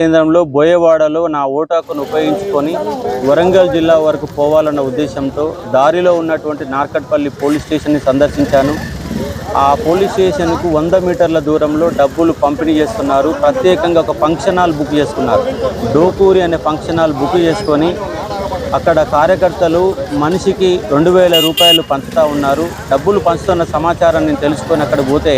కేంద్రంలో బోయవాడలో నా ఓటు హక్కును ఉపయోగించుకొని వరంగల్ జిల్లా వరకు పోవాలన్న ఉద్దేశంతో దారిలో ఉన్నటువంటి నార్కట్పల్లి పోలీస్ స్టేషన్ని సందర్శించాను. ఆ పోలీస్ స్టేషన్కు వంద మీటర్ల దూరంలో డబ్బులు పంపిణీ చేస్తున్నారు. ప్రత్యేకంగా ఒక ఫంక్షన్ హాల్ బుక్ చేసుకున్నారు. డోకూరి అనే ఫంక్షన్ హాల్ బుక్ చేసుకొని అక్కడ కార్యకర్తలు మనిషికి రెండు వేల రూపాయలు పంచుతూ ఉన్నారు. డబ్బులు పంచుతున్న సమాచారం నేను తెలుసుకొని అక్కడ పోతే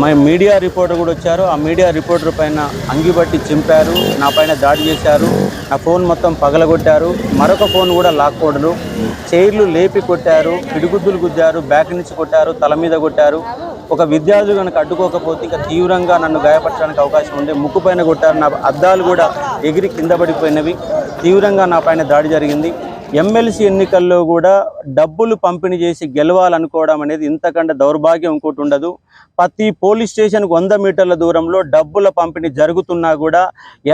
మా మీడియా రిపోర్టర్ కూడా వచ్చారు. ఆ మీడియా రిపోర్టర్ పైన అంగిబట్టి చింపారు. నా పైన దాడి చేశారు. నా ఫోన్ మొత్తం పగలగొట్టారు. మరొక ఫోన్ కూడా లాక్కోడరు చైర్లు లేపి కొట్టారు. పిడిగుద్దులు గుద్దారు. బ్యాక్ నుంచి కొట్టారు. తల మీద కొట్టారు. ఒక విద్యార్థులు కనుక అడ్డుకోకపోతే ఇంకా తీవ్రంగా నన్ను గాయపరచడానికి అవకాశం ఉంది ముక్కు పైన కొట్టారు. నా అద్దాలు కూడా ఎగిరి కింద పడిపోయినవి. తీవ్రంగా నా పైన దాడి జరిగింది. ఎమ్మెల్సీ ఎన్నికల్లో కూడా డబ్బులు పంపిణీ చేసి గెలవాలనుకోవడం అనేది ఇంతకంటే దౌర్భాగ్యం ఇంకోటి ఉండదు. ప్రతి పోలీస్ స్టేషన్కు వంద మీటర్ల దూరంలో డబ్బుల పంపిణీ జరుగుతున్నా కూడా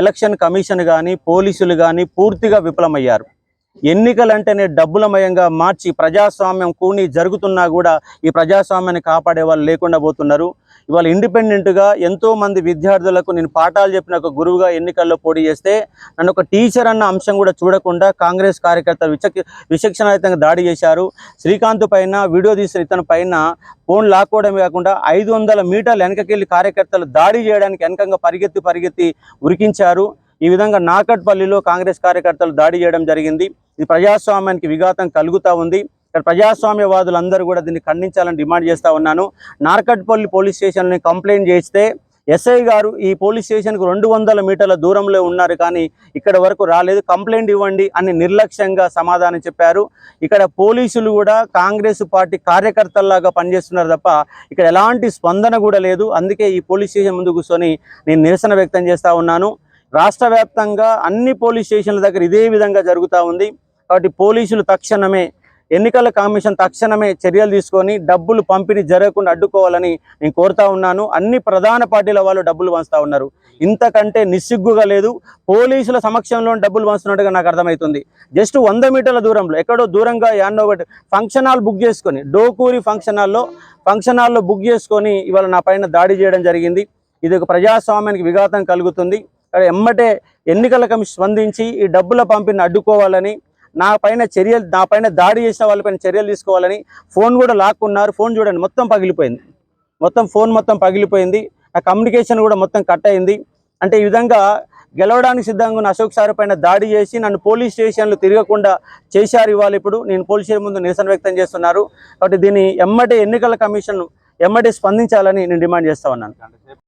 ఎలక్షన్ కమిషన్ కానీ పోలీసులు కానీ పూర్తిగా విఫలమయ్యారు. ఎన్నికలంటేనే డబ్బులమయంగా మార్చి ప్రజాస్వామ్యం కూని జరుగుతున్నా కూడా ఈ ప్రజాస్వామ్యాన్ని కాపాడే వాళ్ళు లేకుండా పోతున్నారు. ఇవాళ ఇండిపెండెంట్గా ఎంతో మంది విద్యార్థులకు నేను పాఠాలు చెప్పిన ఒక గురువుగా ఎన్నికల్లో పోటీ చేస్తే నన్ను ఒక టీచర్ అన్న అంశం కూడా చూడకుండా కాంగ్రెస్ కార్యకర్తలు విచక్ష విచక్షణాయుతంగా దాడి చేశారు. శ్రీకాంత్ పైన వీడియో తీసిన ఇతని పైన ఫోన్ లాక్కోవడమే కాకుండా ఐదు వందల మీటర్లు వెనకకెళ్ళి కార్యకర్తలు దాడి చేయడానికి వెనకంగా పరిగెత్తి పరిగెత్తి ఉరికించారు. ఈ విధంగా నాకట్పల్లిలో కాంగ్రెస్ కార్యకర్తలు దాడి చేయడం జరిగింది. ఇది ప్రజాస్వామ్యానికి విఘాతం కలుగుతూ ఉంది. ఇక్కడ ప్రజాస్వామ్యవాదులందరూ కూడా దీన్ని ఖండించాలని డిమాండ్ చేస్తూ ఉన్నాను. నార్కట్పల్లి పోలీస్ స్టేషన్ని కంప్లైంట్ చేస్తే ఎస్ఐ గారు ఈ పోలీస్ స్టేషన్కు రెండు వందల మీటర్ల దూరంలో ఉన్నారు కానీ ఇక్కడ వరకు రాలేదు. కంప్లైంట్ ఇవ్వండి అని నిర్లక్ష్యంగా సమాధానం చెప్పారు. ఇక్కడ పోలీసులు కూడా కాంగ్రెస్ పార్టీ కార్యకర్తల్లాగా పనిచేస్తున్నారు తప్ప ఇక్కడ ఎలాంటి స్పందన కూడా లేదు. అందుకే ఈ పోలీస్ స్టేషన్ ముందు కూర్చొని నేను నిరసన వ్యక్తం చేస్తూ ఉన్నాను. రాష్ట్ర వ్యాప్తంగా అన్ని పోలీస్ స్టేషన్ల దగ్గర ఇదే విధంగా జరుగుతూ ఉంది. కాబట్టి పోలీసులు తక్షణమే ఎన్నికల కమిషన్ తక్షణమే చర్యలు తీసుకొని డబ్బులు పంపిణీ జరగకుండా అడ్డుకోవాలని నేను కోరుతా ఉన్నాను. అన్ని ప్రధాన పార్టీల వాళ్ళు డబ్బులు పంచుతూ ఉన్నారు. ఇంతకంటే నిస్సిగ్గుగా లేదు. పోలీసుల సమక్షంలో డబ్బులు పంచుతున్నట్టుగా నాకు అర్థమవుతుంది. జస్ట్ వంద మీటర్ల దూరంలో ఎక్కడో దూరంగా యాన్నో ఒకటి ఫంక్షన్ హాల్ బుక్ చేసుకొని డోకూరి ఫంక్షన్ హాల్లో ఫంక్షన్ హాల్లో బుక్ చేసుకొని ఇవాళ నా పైన దాడి చేయడం జరిగింది. ఇది ఒక ప్రజాస్వామ్యానికి విఘాతం కలుగుతుంది. ఎమ్మటే ఎన్నికల కమిషన్ స్పందించి ఈ డబ్బుల పంపిణీని అడ్డుకోవాలని నా పైన చర్యలు నా పైన దాడి చేసిన వాళ్ళపైన చర్యలు తీసుకోవాలని ఫోన్ కూడా లాక్కున్నారు. ఫోన్ చూడండి మొత్తం పగిలిపోయింది. మొత్తం ఫోన్ మొత్తం పగిలిపోయింది. ఆ కమ్యూనికేషన్ కూడా మొత్తం కట్ అయింది. అంటే ఈ విధంగా గెలవడానికి సిద్ధంగా ఉన్న అశోక్ సార్ పైన దాడి చేసి నన్ను పోలీస్ స్టేషన్లు తిరగకుండా చేశారు ఇవాళ ఇప్పుడు. నేను పోలీస్ స్టేషన్ ముందు నిరసన వ్యక్తం చేస్తున్నారు. కాబట్టి దీన్ని ఎమ్మటే ఎన్నికల కమిషన్ ఎమ్మటే స్పందించాలని నేను డిమాండ్ చేస్తా ఉన్నాను.